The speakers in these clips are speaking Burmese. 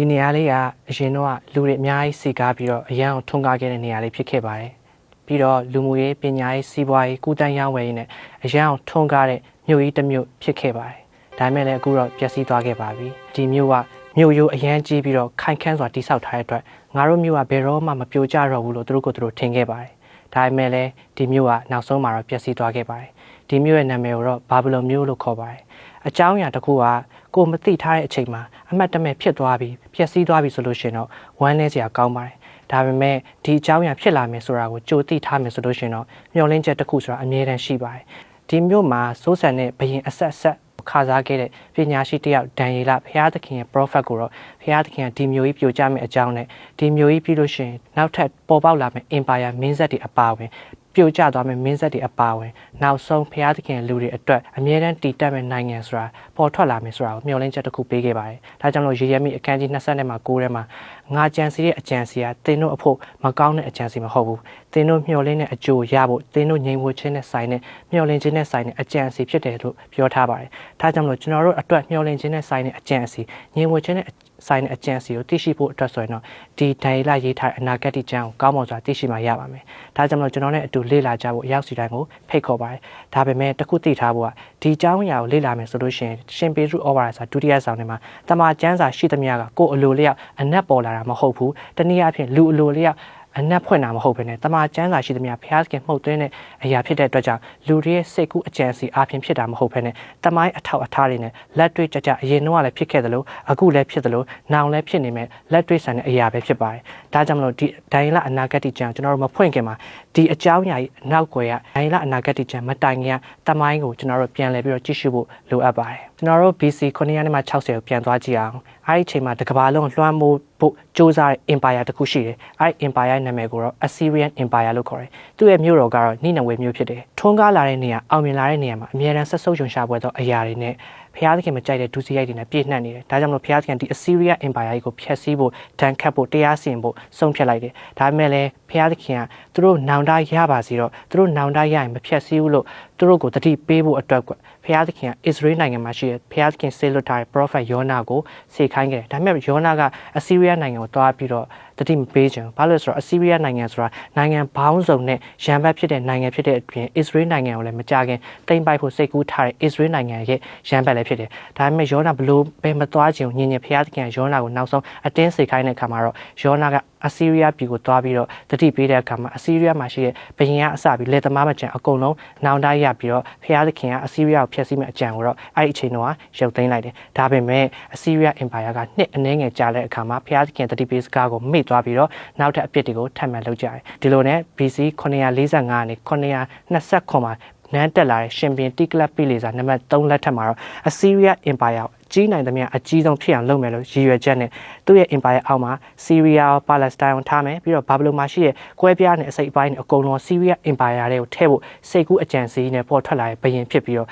ဒီနေရာလေးကအရင်တော့လူတွေအများကြီးစီကားပြီးတော့အရန်အောင်ထွန်းကားခဲ့တဲ့နေရာလေးဖြစ်ခဲ့ပါတယ်ပြီးတော့လူမှုရေးပညာရေးစီးပွားရေးကုသရေးဝယ်ရေးနဲ့အရန်အောင်ထွန်းကားတဲ့မြို့ကြီးတစ်မြို့ဖြစ်ခဲ့ပါတယ်ဒါပေမဲ့လည်းအခုတော့ပျက်စီးသွားခဲ့ပါပြီဒီမြို့ကမြို့ရိုးအရန်ကြီးပြီးတော့ခိုင်ခန့်စွာတိဆောက်ထားတဲ့အတွက်ငါတို့မြို့ကဘယ်တော့မှမပြိုကျတော့ဘူးလို့သူတို့ကသူတို့ထင်ခဲ့ပါတယ်ဒါပေမဲ့လည်းဒီမြို့ကနောက်ဆုံးမှာတော့ပျက်စီးသွားခဲ့ပါတယ်ဒီမြို့ရဲ့နာမည်ကိုတော့ဘာဘလုံမြို့လို့ခေါ်ပါတယ်အကြောင်းအရာတစ်ခုက ကိုမသိထားတဲ့အချိန်မှာအမှတ်တမဲ့ဖြစ်သွားပြီးပျက်စီးသွားပြီဆိုလို့ရှိရင်တော့ဝမ်းနည်းစရာကောင်းပါတယ်။ဒါပေမဲ့ဒီအကြောင်းအရာဖြစ်လာမယ်ဆိုတာကိုကြိုသိထားမယ်ဆိုလို့ရှိရင်တော့မျှော်လင့်ချက်တစ်ခုဆိုတာအမြဲတမ်းရှိပါတယ်။ဒီမျိုးမှာစိုးစံတဲ့ဘရင်အဆက်ဆက်ခါစားခဲ့တဲ့ပညာရှိတစ်ယောက်ဒန်ယေလဘုရားသခင်ရဲ့ prophet ကိုတော့ဘုရားသခင်ကဒီမျိုးကြီးပြိုကျမယ့်အကြောင်းနဲ့ဒီမျိုးကြီးပြီးလို့ရှိရင်နောက်ထပ်ပေါ်ပေါက်လာမယ့် empire မင်းဆက်တွေအပါအဝင် ပြိုကျသွားမယ့်မင်းဆက်တွေအပါအဝင်နောက်ဆုံးဖျားသခင်လူတွေအတွက်အမြဲတမ်းတည်တက်မဲ့နိုင်ငံဆိုတာပေါ်ထွက်လာမယ်ဆိုတာကိုမျှော်လင့်ချက်တစ်ခုပေးခဲ့ပါတယ်။ဒါကြောင့်မလို့ရေရဲမိအခန်းကြီး20နဲ့မှာ9ထဲမှာငါကြံစီတဲ့အကြံစီကသင်တို့အဖို့မကောင်းတဲ့အကြံစီမဟုတ်ဘူး။သင်တို့မျှော်လင့်တဲ့အကျိုးရဖို့သင်တို့ငြိမ်ဝှက်ခြင်းနဲ့ဆိုင်တဲ့မျှော်လင့်ခြင်းနဲ့ဆိုင်တဲ့အကြံစီဖြစ်တယ်လို့ပြောထားပါတယ်။ဒါကြောင့်မလို့ကျွန်တော်တို့အတွက်မျှော်လင့်ခြင်းနဲ့ဆိုင်တဲ့အကြံစီငြိမ်ဝှက်ခြင်းနဲ့ ဆိုင်တဲ့အကြံစီကိုသိရှိဖို့အတွက်ဆိုရင်တော့ဒီဒိုင်လာရေးထားတဲ့အနာဂတ်ကျမ်းကိုကောင်းမွန်စွာသိရှိမှရပါမယ်။ဒါကြောင့်မလို့ကျွန်တော်နဲ့အတူလေ့လာကြဖို့အရောက်စီတိုင်းကိုဖိတ်ခေါ်ပါတယ်။ဒါပေမဲ့တစ်ခုသိထားဖို့ကဒီအကြောင်းအရာကိုလေ့လာမယ်ဆိုလို့ရှိရင်ရှင်ပေရုဩဝါဒစာဒုတိယဆောင်ထဲမှာတမန်ကျမ်းစာရှိသမျှကကိုယ်အလိုလျောက်အနက်ပေါ်လာတာမဟုတ်ဘူး။တနည်းအားဖြင့်လူအလိုလျောက် အနက်ဖွင့်တာမဟုတ်ဘဲနဲ့တမန်ကျမ်းစာရှိသမျှဘုရားသခင်မှုတ်သွင်းတဲ့အရာဖြစ်တဲ့အတွက်ကြောင့်လူတွေရဲ့စိတ်ကူးအကြံစီအပြင်ဖြစ်တာမဟုတ်ဘဲနဲ့တမိုင်းအထောက်အထားတွေနဲ့လက်တွေ့ကြကြအရင်တော့လည်းဖြစ်ခဲ့သလိုအခုလည်းဖြစ်သလိုနောင်လည်းဖြစ်နေမဲ့လက်တွေ့ဆန်တဲ့အရာပဲဖြစ်ပါတယ်။ဒါကြောင့်မလို့ဒီဒိုင်လာအနာဂတ်ကျမ်းကျွန်တော်တို့မဖွင့်ခင်မှာဒီအကြောင်းအရာကြီးအနောက်ွယ်ကဒိုင်လာအနာဂတ်ကျမ်းမတိုင်ခင်ကတမိုင်းကိုကျွန်တော်တို့ပြန်လည်ပြီးတော့ကြည့်ရှုဖို့လိုအပ်ပါတယ်။ ကျွန်တော်တို့ BC 900နဲ့မှ60ကိုပြန်သွားကြည့်အောင်။အဲဒီအချိန်မှာတကဘာလုံးလွှမ်းမိုးဖို့စ조사တဲ့ empire တစ်ခုရှိတယ်။အဲဒီ empire ရဲ့နာမည်ကိုတော့ Assyrian Empire လို့ခေါ်တယ်။သူ့ရဲ့မြို့တော်ကတော့နိနဝေမြို့ဖြစ်တယ်။ထွန်းကားလာတဲ့နေရာအောင်မြင်လာတဲ့နေရာမှာအများရန်ဆက်ဆုပ်ယွန်ရှာပွဲသောအရာတွေနဲ့ဖျားသခင်မကြိုက်တဲ့ဒုစရိုက်တွေနဲ့ပြည့်နှက်နေတယ်။ဒါကြောင့်မလို့ဖျားသခင်ဒီ Assyria Empire ကြီးကိုဖျက်ဆီးဖို့တန်ခတ်ဖို့တရားစီရင်ဖို့ဆုံးဖြတ်လိုက်တယ်။ဒါပေမဲ့လည်း ဖျားသခင်ကသူတို့နောင်တရပါစီတော့သူတို့နောင်တရရင်မဖျက်ဆီးဘူးလို့သူတို့ကိုတတိပေးဖို့အတွက်ကဖျားသခင်က Israel နိုင်ငံမှာရှိတဲ့ဖျားသခင်ဆေလွတ်ထားတဲ့ prophet ယောနာကိုစေခိုင်းခဲ့တယ်။ဒါပေမဲ့ယောနာက Assyria နိုင်ငံကိုတွားပြီးတော့တတိမပေးချင်ဘာလို့လဲဆိုတော့ Assyria နိုင်ငံဆိုတာနိုင်ငံဘောင်းစုံနဲ့ရန်ဘက်ဖြစ်တဲ့နိုင်ငံဖြစ်တဲ့အပြင် Israel နိုင်ငံကိုလည်းမကြခင်တိမ့်ပိုက်ဖို့စိတ်ကူးထားတဲ့ Israel နိုင်ငံရဲ့ရန်ဘက်လည်းဖြစ်တယ်ဒါပေမဲ့ယောနာဘလို့ပဲမသွားချင်ညင်ညင်ဖျားသခင်ယောနာကိုနောက်ဆုံးအတင်းစိတ်ခိုင်းတဲ့အခါမှာတော့ယောနာကအဆီးရီးယားပြည်ကိုသွားပြီးတော့တတိပေးတဲ့အခါမှာအဆီးရီးယားမှာရှိတဲ့ဘရင်ကအစပြီးလက်သမားမကျန်အကုန်လုံးနောင်တရပြီးတော့ဖျားသခင်ကအဆီးရီးယားကိုဖျက်ဆီးမဲ့အကြံကိုတော့အဲ့ဒီအချိန်တော့ရုပ်သိမ်းလိုက်တယ်ဒါပေမဲ့အဆီးရီးယားအင်ပါယာကနှစ်အနည်းငယ်ကြာတဲ့အခါမှာဖျားသခင်တတိပေးစကားကိုမေ့သွားပြီးတော့နောက်ထပ်အပြစ်တွေကိုထပ်မံလုပ်ကြတယ်ဒီလိုနဲ့ BC 945ကနေ929မှာနန်းတက်လာတဲ့ရှင်ဘင်တိကလပ်ပိလေစာနံပါတ်3လက်ထက်မှာတော့ Assyria Empire ကြီး နိုင်သမျှအကြီးဆုံးဖြစ်အောင်လုပ်မယ်လို့ရည်ရွယ်ချက်နဲ့သူ့ရဲ့ empire အောက်မှာ Syria ရော Palestine ကိုထားမယ်ပြီးတော့ Babylon မှာရှိတဲ့ကွဲပြားတဲ့အစိပ်အပိုင်းတွေအကုန်လုံး Syria empire တွေကိုထည့်ဖို့စိတ်ကူးအကြံစီနဲ့ပေါ်ထွက်လာတဲ့ဘရင်ဖြစ်ပြီးတော့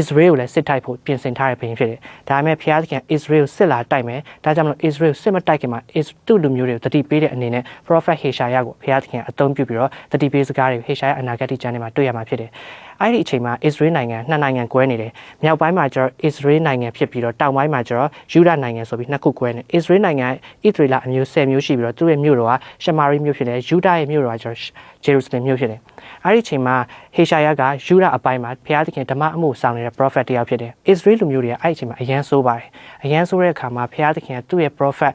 Israel ကိုလည်းစစ်တိုက်ဖို့ပြင်ဆင်ထားတဲ့ဘရင်ဖြစ်တယ်။ဒါပေမဲ့ဖျားသခင် Israel စစ်လာတိုက်မယ်။ဒါကြောင့်မလို့ Israel စစ်မတိုက်ခင်မှာသူ့လူမျိုးတွေကိုတတိပေးတဲ့အနေနဲ့ Prophet Heshaya ကိုဖျားသခင်အသုံးပြုပြီးတော့တတိပေးစကားတွေ Heshaya အနာဂတ်ကျမ်းထဲမှာတွေ့ရမှာဖြစ်တယ်။ အဲ့ဒီအချိန်မှာ Israel နိုင်ငံနှစ်နိုင်ငံကွဲနေတယ်။မြောက်ပိုင်းမှာကျတော့ Israel နိုင်ငံဖြစ်ပြီးတော့တောင်ပိုင်းမှာကျတော့ယူဒနိုင်ငံဆိုပြီးနှစ်ခုကွဲနေ။ Israel နိုင်ငံဣသရေလအမျိုး10မျိုးရှိပြီးတော့သူ့ရဲ့မြို့တော်ကရှမာရိမြို့ဖြစ်တယ်။ယူဒရဲ့မြို့တော်ကကျတော့ဂျေရုဆလင်မြို့ဖြစ်တယ်။အဲ့ဒီအချိန်မှာဟေရှာယကယူဒအပိုင်းမှာဘုရားသခင်ဓမ္မအမှုဆောင်နေတဲ့ prophet တယောက်ဖြစ်တယ်။ Israel လူမျိုးတွေကအဲ့ဒီအချိန်မှာအရန်ဆိုးပါတယ်။အရန်ဆိုးတဲ့အခါမှာဘုရားသခင်ကသူ့ရဲ့ prophet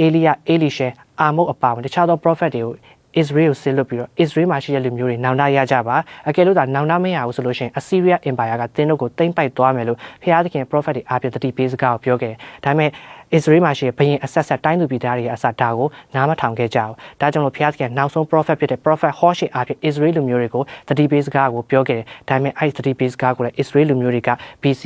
အေလိယအေလိရှေအာမုတ်အပါဝင်တခြားသော prophet တွေကို Israel ကိုဆစ်လွတ်ပြီးတော့ Israel မှာရှိတဲ့လူမျိုးတွေနောင်တရကြပါအကယ်လို့သာနောင်တမရဘူးဆိုလို့ရှိရင် Assyria Empire ကတင်းတို့ကိုတိမ့်ပိုက်သွားမယ်လို့ဖျားသခင် prophet တွေအားဖြင့်တတိပေးစကားကိုပြောခဲ့တယ်ဒါပေမဲ့ Israel မှာရှိတဲ့ဘရင်အဆက်ဆက်တိုင်းသူပြည်သားတွေအစဒါကိုနားမထောင်ခဲ့ကြဘူးဒါကြောင့်လို့ဖျားသခင်နောက်ဆုံး prophet ဖြစ်တဲ့ prophet Hoshea အားဖြင့် Israel လူမျိုးတွေကိုတတိပေးစကားကိုပြောခဲ့တယ်ဒါပေမဲ့အဲ့ဒီတတိပေးစကားကိုလည်း Israel လူမျိုးတွေက BC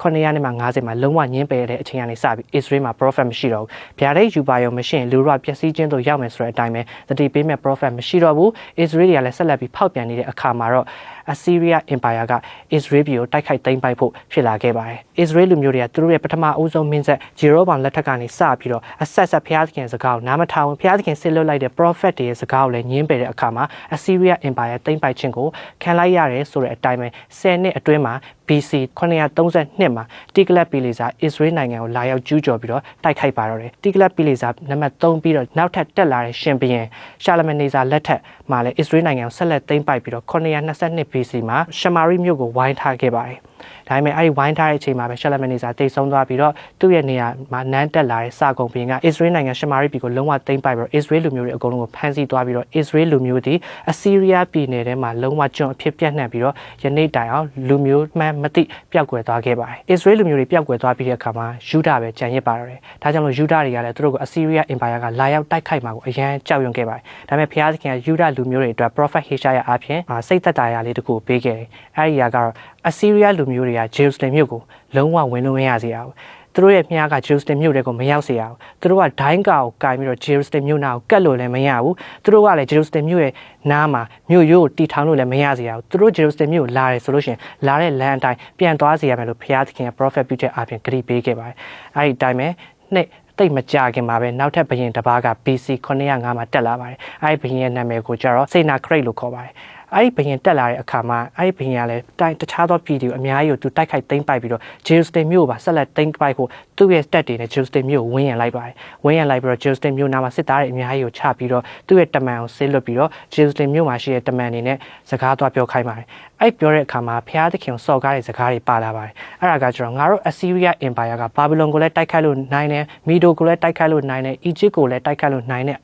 950မှာလုံးဝညှင်းပယ်တဲ့အချိန်ကနေစပြီး Israel မှာ prophet မရှိတော့ဘူးဗျာဒိတ်ယူပါရောမရှိရင်လူတို့ကပျက်စီးခြင်းတို့ရောက်မယ်ဆိုတဲ့အတိုင်းပဲတတိပေးမဲ့ prophet မရှိတော့ဘူး Israel တွေကလည်းဆက်လက်ပြီးဖောက်ပြန်နေတဲ့အခါမှာတော့ Assyria Empire က Israel ပြည်ကိုတိုက်ခိုက်သိမ်းပိုက်ဖို့ဖြစ်လာခဲ့ပါတယ်။ Israel လူမျိုးတွေကသူတို့ရဲ့ပထမအဦးဆုံးမင်းဆက်ဂျေရောဘောင်လက်ထက်ကနေစပြီးတော့အဆက်ဆက်ဘုရားသခင်စကားကိုနားမထောင်ဘုရားသခင်ဆစ်လွတ်လိုက်တဲ့ prophet တွေရဲ့စကားကိုလည်းညင်းပယ်တဲ့အခါမှာ Assyria Empire သိမ်းပိုက်ခြင်းကိုခံလိုက်ရတယ်ဆိုတဲ့အတိုင်းပဲ10နှစ်အတွင်းမှာ BC 932မှာတိကလတ်ပီလီဇာအစ္စရေးနိုင်ငံကိုလာရောက်ကျူးကျော်ပြီးတော့တိုက်ခိုက်ပါတော့တယ်တိကလတ်ပီလီဇာနံပါတ်3ပြီးတော့နောက်ထပ်တက်လာတဲ့ရှင်ဘုရင်ရှာလမနေဇာလက်ထက်မှာလည်းအစ္စရေးနိုင်ငံကိုဆက်လက်သိမ်းပိုက်ပြီးတော့922 BC မှာရှမာရိမြို့ကိုဝိုင်းထားခဲ့ပါတယ် ဒါပေမဲ့အဲ့ဒီဝိုင်းထားတဲ့အချိန်မှာပဲရှာလမနေဇာတိတ်ဆုံးသွားပြီးတော့သူ့ရဲ့နေရာမှာနန်းတက်လာတဲ့စာကုံဘုရင်ကအစ္စရေးနိုင်ငံရှမာရိပြည်ကိုလုံးဝသိမ်းပိုက်ပြီးတော့အစ္စရေးလူမျိုးတွေအကုန်လုံးကိုဖမ်းဆီးသွားပြီးတော့အစ္စရေးလူမျိုးတွေအစီးရီးယားပြည်နယ်ထဲမှာလုံးဝကျွန်းအဖြစ်ပြန့်နှံ့ပြီးတော့ယနေ့တိုင်အောင်လူမျိုးမှန်းမသိပျောက်ကွယ်သွားခဲ့ပါတယ်အစ္စရေးလူမျိုးတွေပျောက်ကွယ်သွားပြီးတဲ့အခါမှာယူဒပဲကြံရစ်ပါတော့တယ်ဒါကြောင့်မို့ယူဒတွေကလည်းသူတို့ကိုအစီးရီးယားအင်ပါယာကလာရောက်တိုက်ခိုက်မှာကိုအရန်ကြောက်ရွံ့ခဲ့ပါတယ်ဒါပေမဲ့ဘုရားသခင်ကယူဒလူမျိုးတွေအတွက် prophet Hesaya အဖြစ်စိတ်သက်သာရာလေးတခုပေးခဲ့တယ်အဲ့ဒီအရာကတော့အစီးရီးယားလူမျိုးတွေကဂျေရုဆလင်မြို့ကိုလုံးဝဝင်လို့မရစေရဘူးသူတို့ရဲ့မြားကဂျေရုဆလင်မြို့တွေကိုမရောက်စေရဘူးသူတို့ကဒိုင်းကာကိုကင်ပြီးတော့ဂျေရုဆလင်မြို့နာကိုကတ်လို့လည်းမရဘူးသူတို့ကလည်းဂျေရုဆလင်မြို့ရဲ့နားမှာမြို့ရိုးကိုတီထောင်လို့လည်းမရစေရဘူးသူတို့ဂျေရုဆလင်မြို့ကိုလာတယ်ဆိုလို့ရှိရင်လာတဲ့လမ်းအတိုင်းပြန်သွားစေရမယ်လို့ဘုရားသခင်က prophet ပြုတဲ့အပြင်ဂရုပေးခဲ့ပါတယ်အဲ့ဒီအတိုင်းပဲနှစ်တိတ်မကြခင်မှာပဲနောက်ထပ်ဘရင်တစ်ပါးက BC 905မှာတက်လာပါတယ်အဲ့ဒီဘရင်ရဲ့နာမည်ကိုကျတော့စေနာခရိတ်လို့ခေါ်ပါတယ် အဲ့ဒီဘရင်တက်လာတဲ့အခါမှာအဲ့ဒီဘရင်ကလည်းတိုင်းတခြားသောပြည်သူအများကြီးကိုသူတိုက်ခိုက်သိမ်းပိုက်ပြီးတော့ဂျေရုဆလင်မြို့ကိုပါဆက်လက်သိမ်းပိုက်ဖို့သူ့ရဲ့တပ်တွေနဲ့ဂျေရုဆလင်မြို့ကိုဝန်းရံလိုက်ပါတယ်ဝန်းရံလိုက်ပြီးတော့ဂျေရုဆလင်မြို့နာမှာစစ်သားတွေအများကြီးကိုချပြီးတော့သူ့ရဲ့တမန်ကိုဆေးလွတ်ပြီးတော့ဂျေရုဆလင်မြို့မှာရှိတဲ့တမန်တွေနဲ့စကားသွားပြောခိုင်းပါတယ်အဲ့ပြောတဲ့အခါမှာဖျားသခင်စော်ကားတဲ့စကားတွေပါလာပါတယ်အဲ့ဒါကကျတော့ငါတို့ Assyria Empire ကဘာဘီလုံကိုလည်းတိုက်ခိုက်လို့နိုင်တယ်မီဒိုကိုလည်းတိုက်ခိုက်လို့နိုင်တယ်အီဂျစ်ကိုလည်းတိုက်ခိုက်လို့နိုင်တယ်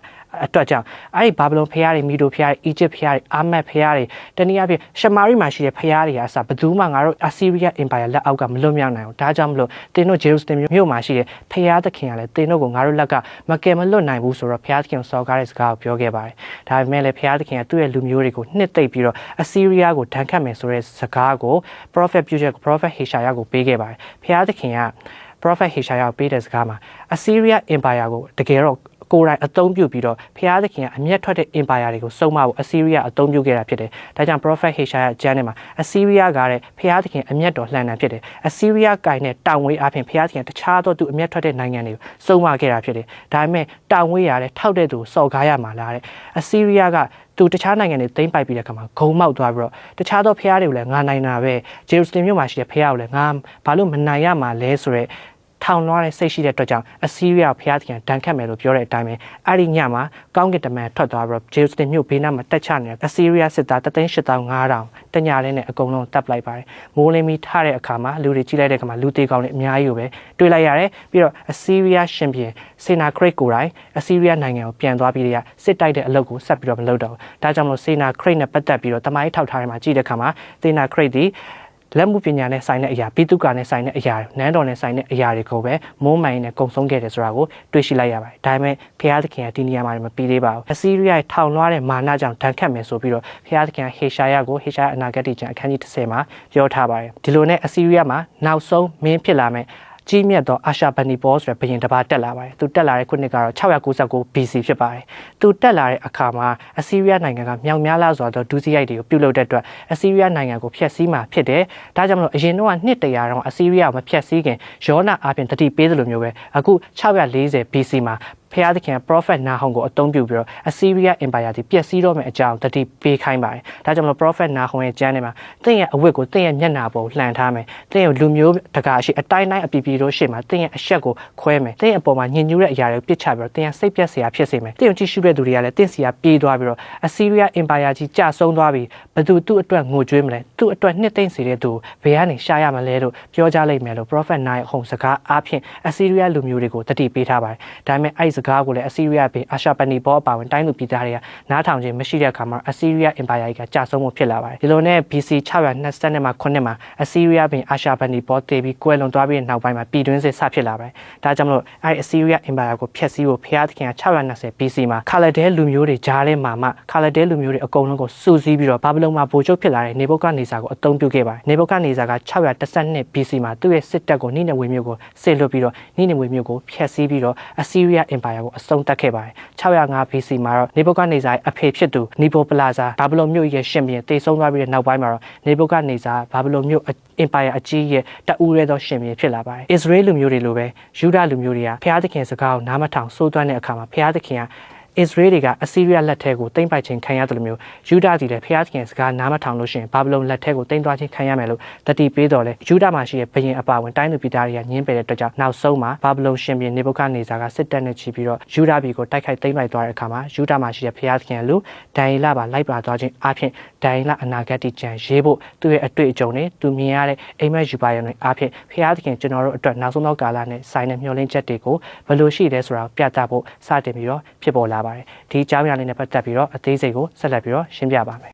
အတွက်ကြောင့်အဲ့ဒီဘာဘလုံဖျားတွေမီဒိုဖျားတွေအီဂျစ်ဖျားတွေအာမတ်ဖျားတွေတနည်းအားဖြင့်ရှမာရိမှာရှိတဲ့ဖျားတွေကအစဘယ်သူမှငါတို့ Assyria Empire လက်အောက်ကမလွတ်မြောက်နိုင်ဘူးဒါကြောင့်မလို့တင်းတို့ Jerusalem မြို့မှာရှိတဲ့ဖျားသခင်ကလည်းတင်းတို့ကိုငါတို့လက်ကမကယ်မလွတ်နိုင်ဘူးဆိုတော့ဖျားသခင်စော်ကားတဲ့စကားကိုပြောခဲ့ပါတယ်ဒါပေမဲ့လည်းဖျားသခင်ကသူ့ရဲ့လူမျိုးတွေကိုနှစ်သိမ့်ပြီးတော့ Assyria ကိုဒဏ်ခတ်မယ်ဆိုတဲ့စကားကို prophet ပြုချက် prophet Hesaya ကိုပေးခဲ့ပါတယ်ဖျားသခင်က prophet Hesaya ကိုပေးတဲ့စကားမှာ Assyria Empire ကိုတကယ်တော့ ကိုယ်တိုင်အသုံးပြုပြီးတော့ဖျားသခင်ကအမျက်ထွက်တဲ့ empire တွေကိုစုံမဖို့အစီးရီးယားအသုံးပြုခဲ့တာဖြစ်တယ်။ဒါကြောင့် prophet Hesaya ကျမ်းထဲမှာအစီးရီးယားကတဲ့ဖျားသခင်အမျက်တော်လှန်တာဖြစ်တယ်။အစီးရီးယားကိုင်တဲ့တောင်ဝေးအပြင်ဖျားသခင်တခြားသောသူအမျက်ထွက်တဲ့နိုင်ငံတွေကိုစုံမခဲ့တာဖြစ်တယ်။ဒါပေမဲ့တောင်ဝေးရတဲ့ထောက်တဲ့သူစော်ကားရမှာလားတဲ့အစီးရီးယားကသူတခြားနိုင်ငံတွေသိမ်းပိုက်ပြီးတဲ့အခါမှာဂုံမောက်သွားပြီးတော့တခြားသောဖျားတွေကိုလည်းငါနိုင်တာပဲဂျေရုဆလင်မြို့မှာရှိတဲ့ဖျားကိုလည်းငါဘာလို့မနိုင်ရမှာလဲဆိုတော့ ထောင်လွှားတဲ့စိတ်ရှိတဲ့အတွက်ကြောင့်အစီးရီးယားဖျားသခင်ဒဏ်ခတ်မယ်လို့ပြောတဲ့အတိုင်းပဲအဲ့ဒီညမှာကောင်းကင်တမန်ထွက်သွားပြီးတော့ဂျေရုဆလင်မြို့ဘေးနားမှာတက်ချနေတဲ့အစီးရီးယားစစ်သား38500တညာလေးနဲ့အကုန်လုံးတပ်ပလိုက်ပါတယ်မိုးလင်းပြီးထားတဲ့အခါမှာလူတွေကြီးလိုက်တဲ့အခါမှာလူသေးကောင်းတွေအများကြီးကိုပဲတွေ့လိုက်ရတယ်ပြီးတော့အစီးရီးယားရှင်ပြန်စေနာခရစ်ကိုယ်တိုင်အစီးရီးယားနိုင်ငံကိုပြန်သွားပြီးတဲ့စစ်တိုက်တဲ့အလုပ်ကိုဆက်ပြီးတော့မလုပ်တော့ဘူးဒါကြောင့်မလို့စေနာခရစ်နဲ့ပတ်သက်ပြီးတော့တမိုင်းထောက်ထားထဲမှာကြည့်တဲ့အခါမှာစေနာခရစ်ဒီ လက်မှုပညာနဲ့ဆိုင်တဲ့အရာပိတုကာနဲ့ဆိုင်တဲ့အရာနန်းတော်နဲ့ဆိုင်တဲ့အရာတွေကိုပဲမိုးမိုင်နဲ့ကုံဆုံးခဲ့တယ်ဆိုတာကိုတွေ့ရှိလိုက်ရပါတယ်။ဒါပေမဲ့ဖျားသခင်ကဒီနေရာမှာမပြီးသေးပါဘူး။အစီးရီးယားထောင်လွှားတဲ့မာနကြောင့်ဒဏ်ခတ်မယ်ဆိုပြီးတော့ဖျားသခင်ဟေရှာယကိုဟေရှာယအနာဂတ်ကျမ်းအခန်းကြီး30မှာပြောထားပါတယ်။ဒီလိုနဲ့အစီးရီးယားမှာနောက်ဆုံးမင်းဖြစ်လာမယ့် ကြီးမြတ်သောအာရှာဘနီဘောဆိုတဲ့ဘုရင်တစ်ပါးတက်လာပါတယ်။သူတက်လာတဲ့ခုနှစ်ကတော့699 BC ဖြစ်ပါတယ်။သူတက်လာတဲ့အခါမှာအစီးရီးယားနိုင်ငံကမြောက်များလာစွာသောဒုစရိုက်တွေကိုပြုလုပ်တဲ့အတွက်အစီးရီးယားနိုင်ငံကိုဖျက်ဆီးမှာဖြစ်တယ်။ဒါကြောင့်မလို့အရင်တော့နှစ်တရာတောင်အစီးရီးယားကိုမဖျက်ဆီးခင်ယောနာအပြင်တတိပေးသလိုမျိုးပဲအခု640 BC မှာဖျားသခင် prophet နာဟုံကိုအသုံးပြုပြီးတော့ Assyria Empire ဒီပျက်စီးတော့မယ့်အကြောင်းတတိပေးခိုင်းပါတယ်။ဒါကြောင့်မလို့ prophet နာဟုံရဲ့ကျမ်းထဲမှာတင့်ရဲ့အဝတ်ကိုတင့်ရဲ့မျက်နှာပေါ်လှန်ထားမယ်။တင့်ရဲ့လူမျိုးတကာရှိအတိုင်းတိုင်းအပီပီတို့ရှေ့မှာတင့်ရဲ့အဆက်ကိုခွဲမယ်။တင့်ရဲ့အပေါ်မှာညင်ညူးတဲ့အရာတွေကိုပစ်ချပြီးတော့တင့်ရဲ့စိတ်ပြက်စရာဖြစ်စေမယ်။တင့်ကိုကြည့်ရှုတဲ့သူတွေကလည်းတင့်စီကပြေးသွားပြီးတော့ Assyria Empire ကြီးကျဆုံးသွားပြီးဘသူသူ့အတွက်ငိုကြွေးမလဲ။သူ့အတွက်နှစ်သိမ့်စေတဲ့သူဘယ်ကနေရှာရမလဲလို့ပြောကြလိမ့်မယ်လို့ prophet နာဟုံစကားအားဖြင့် Assyria လူမျိုးတွေကိုတတိပေးထားပါတယ်။ဒါပေမဲ့အဲ့ဒီစကားကိုလည်း Assyria ပင်အာရှပနီဘောအပါဝင်တိုင်းသူပြည်သားတွေကနားထောင်ခြင်းမရှိတဲ့အခါမှာ Assyria Empire ကြီးကကြာဆုံးမှုဖြစ်လာပါတယ်ဒီလိုနဲ့ BC 620မှာ9မှာ Assyria ပင်အာရှပနီဘောတည်ပြီးကွယ်လွန်သွားပြီးနောက်ပိုင်းမှာပြည်တွင်းစစ်ဆဖြစ်လာပါတယ်ဒါကြောင့်မလို့အဲ Assyria Empire ကိုဖျက်ဆီးဖို့ဖျားသခင်က620 BC မှာခါလဒဲလူမျိုးတွေဂျားထဲမှာမှခါလဒဲလူမျိုးတွေအကုန်လုံးကိုစုစည်းပြီးတော့ဘာဘလုံမှာဗိုလ်ချုပ်ဖြစ်လာတဲ့နေဘုခဒ်နေဇာကိုအသုံးပြုခဲ့ပါတယ်နေဘုခဒ်နေဇာက612 BC မှာသူ့ရဲ့စစ်တပ်ကိုနိနေဝေမြို့ကိုစစ်လွတ်ပြီးတော့နိနေဝေမြို့ကိုဖျက်ဆီးပြီးတော့ Assyria Empire ကိုအဆုံးသတ်ခဲ့ပါတယ်605 BC မှာတော့နေဘုခဒ်နေဇာရဲ့အဖေဖြစ်သူနီဘိုပလာဇာဘာဘလုံမြို့ရဲ့ရှင်ဘုရင်တည်ဆုံးသွားပြီးတဲ့နောက်ပိုင်းမှာတော့နေဘုခဒ်နေဇာဘာဘလုံမြို့အင်ပါယာအကြီးရဲ့တအူးရဲသောရှင်ဘုရင်ဖြစ်လာပါတယ်။အစ္စရေးလူမျိုးတွေလိုပဲယူဒလူမျိုးတွေကဖျားသခင်စကားကိုနားမထောင်စိုးသွမ်းတဲ့အခါမှာဖျားသခင်က အစ္စရေးတွေကအစီးရီးယားလက်ထဲကိုတိမ့်ပိုက်ခြင်းခံရတယ်လို့မျိုးယူဒာစီလည်းဖျားသခင်စကားနားမထောင်လို့ရှိရင်ဘာဘလုံလက်ထဲကိုတိမ့်သွားခြင်းခံရမယ်လို့တတိပေးတော်လဲယူဒာမှာရှိတဲ့ဘရင်အပါဝင်တိုင်းသူပြည်သားတွေကညင်းပယ်တဲ့အတွက်ကြောင့်နောက်ဆုံးမှာဘာဘလုံရှင်ပြန်နေဘုခနေစာကစစ်တပ်နဲ့ချီပြီးတော့ယူဒာပြည်ကိုတိုက်ခိုက်သိမ်းပိုက်သွားတဲ့အခါမှာယူဒာမှာရှိတဲ့ဖျားသခင်လူဒိုင်လာပါလိုက်ပါသွားခြင်းအပြင်ဒိုင်လာအနာဂတ်ကြံရေးဖို့သူ့ရဲ့အတွေ့အကြုံတွေသူမြင်ရတဲ့အိမ်မက်ယူပါရံတွေအပြင်ဖျားသခင်ကျွန်တော်တို့အတွက်နောက်ဆုံးသောကာလနဲ့ဆိုင်တဲ့မျှော်လင့်ချက်တွေကိုဘယ်လိုရှိလဲဆိုတာကိုပြသဖို့စတင်ပြီးတော့ဖြစ်ပေါ်လာပါတယ်ဒီအကြောင်းအရာလေးနဲ့ပတ်သက်ပြီးတော့အသေးစိတ်ကိုဆက်လက်ပြီးတော့ရှင်းပြပါမယ်